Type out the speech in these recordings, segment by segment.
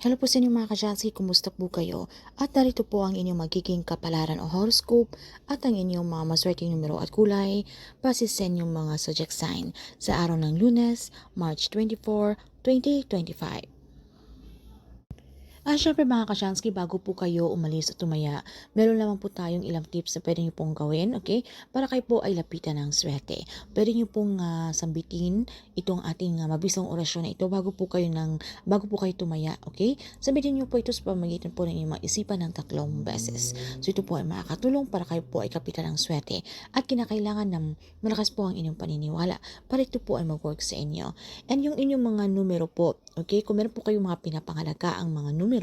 Hello po sa inyo mga kajansi, kumusta po kayo? At narito po ang inyong magiging kapalaran o horoscope at ang inyong mga maswerteng numero at kulay base sa inyong mga zodiac sign sa araw ng lunes, March 24, 2025. Ah, syempre mga kasyansky, bago po kayo umalis at tumaya, meron lamang po tayong ilang tips na pwede nyo pong gawin, okay? Para kayo po ay lapitan ng swerte. Pwede nyo pong ah, sambitin itong ating uh, mabisang orasyon na ito bago po kayo ng, bago po kayo tumaya, okay? Sambitin nyo po ito sa pamagitan po ng inyong isipan ng tatlong beses. So ito po ay makakatulong para kayo po ay kapitan ng swerte at kinakailangan ng malakas po ang inyong paniniwala para ito po ay mag-work sa inyo. And yung inyong mga numero po, okay? Kung meron po kayong mga pinapangalaga ang mga numero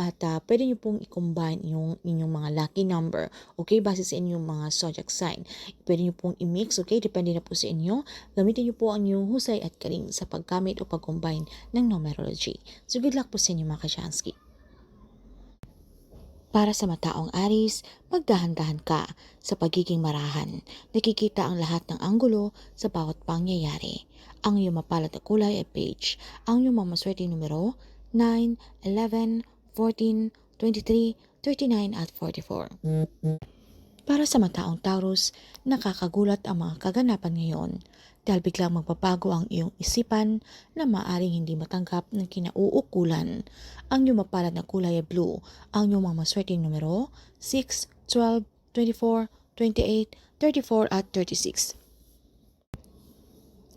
at uh, pwede nyo pong i-combine yung inyong mga lucky number, okay? Base sa inyong mga zodiac sign. Pwede nyo pong i-mix, okay? Depende na po sa inyo. Gamitin nyo po ang inyong husay at kaling sa paggamit o pag-combine ng numerology. So good luck po sa inyo mga kasyansky. Para sa mataong Aris, magdahan-dahan ka sa pagiging marahan. Nakikita ang lahat ng anggulo sa bawat pangyayari. Ang iyong mapalad na kulay ay page. Ang iyong mamaswerte numero 9, 11, 14, 23, 39 at 44. Para sa mataong Taurus, nakakagulat ang mga kaganapan ngayon dahil biglang magbabago ang iyong isipan na maaring hindi matanggap ng kinauukulan. Ang iyong mapalad na kulay ay blue. Ang iyong mga maswerteng numero 6, 12, 24, 28, 34 at 36.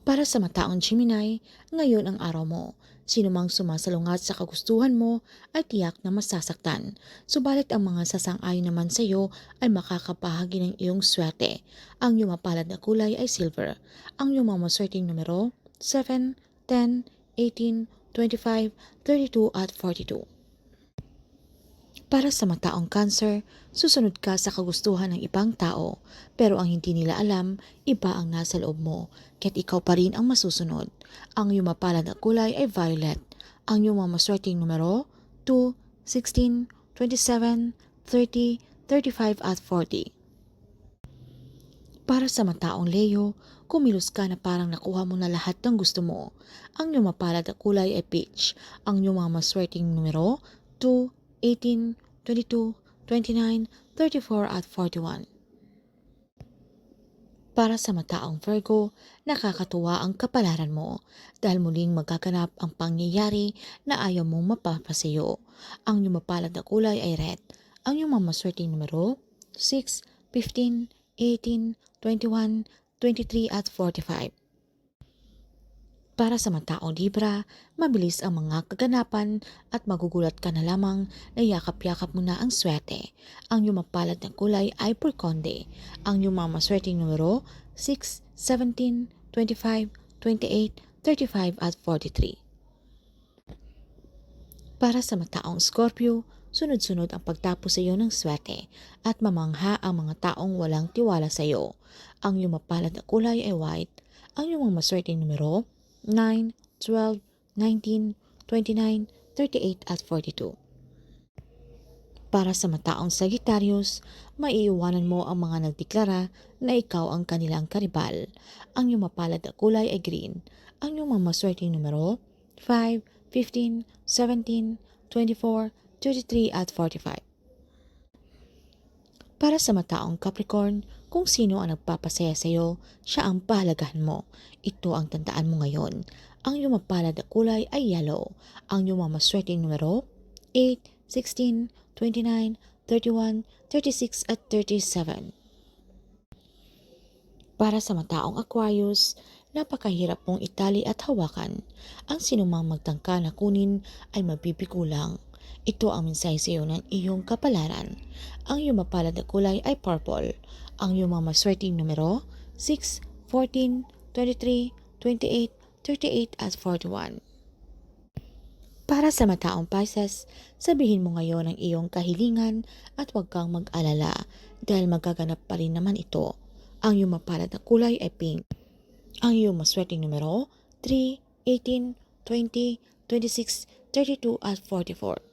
Para sa mataong Gemini, ngayon ang araw mo. Sino mang sumasalungat sa kagustuhan mo ay tiyak na masasaktan. Subalit ang mga sasang-ayon naman sa iyo ay makakapahagi ng iyong swerte. Ang iyong mapalad na kulay ay silver. Ang iyong mga maswerteng numero 7, 10, 18, 25, 32 at 42. Para sa mataong cancer, susunod ka sa kagustuhan ng ibang tao, pero ang hindi nila alam, iba ang nasa loob mo, kaya't ikaw pa rin ang masusunod. Ang iyong mapalad na kulay ay violet. Ang iyong mga maswerteng numero 2, 16, 27, 30, 35 at 40. Para sa mataong Leo, kumilos ka na parang nakuha mo na lahat ng gusto mo. Ang iyong mapalad na kulay ay peach. Ang iyong mga maswerteng numero 2, 18, 22, 29, 34 at 41. Para sa mataong Virgo, nakakatuwa ang kapalaran mo dahil muling magaganap ang pangyayari na ayaw mong mapapasayo. Ang iyong mapalad na kulay ay red. Ang iyong mamaswerteng numero 6, 15, 18, 21, 23 at 45. Para sa mataong Libra, mabilis ang mga kaganapan at magugulat ka na lamang na yakap-yakap mo na ang swerte. Ang iyong mapalad na kulay ay porkonde. Ang iyong mga maswerteng numero 6, 17, 25, 28, 35 at 43. Para sa mataong Scorpio, sunod-sunod ang pagtapos sa iyo ng swerte at mamangha ang mga taong walang tiwala sa iyo. Ang iyong mapalad na kulay ay white. Ang iyong mga maswerteng numero 9, 12, 19, 29, 38 at 42. Para sa mataong Sagittarius, maiiwanan mo ang mga nagdeklara na ikaw ang kanilang karibal. Ang iyong mapalad na kulay ay green. Ang iyong mga maswerteng numero 5, 15, 17, 24, 33 at 45. Para sa mataong Capricorn, kung sino ang nagpapasaya sa iyo, siya ang pahalagahan mo. Ito ang tandaan mo ngayon. Ang iyong mapalad na kulay ay yellow. Ang iyong mga maswerteng numero 8, 16, 29, 31, 36 at 37. Para sa mataong Aquarius, napakahirap mong itali at hawakan. Ang sinumang magtangka na kunin ay mabibikulang. Ito ang mensahe sa iyo ng iyong kapalaran. Ang iyong mapalad na kulay ay purple. Ang iyong mga maswerteng numero 6, 14, 23, 28, 38 at 41. Para sa mataong Pisces, sabihin mo ngayon ang iyong kahilingan at huwag kang mag-alala dahil magaganap pa rin naman ito. Ang iyong mapalad na kulay ay pink. Ang iyong maswerteng numero 3, 18, 20, 26, 32 at 44.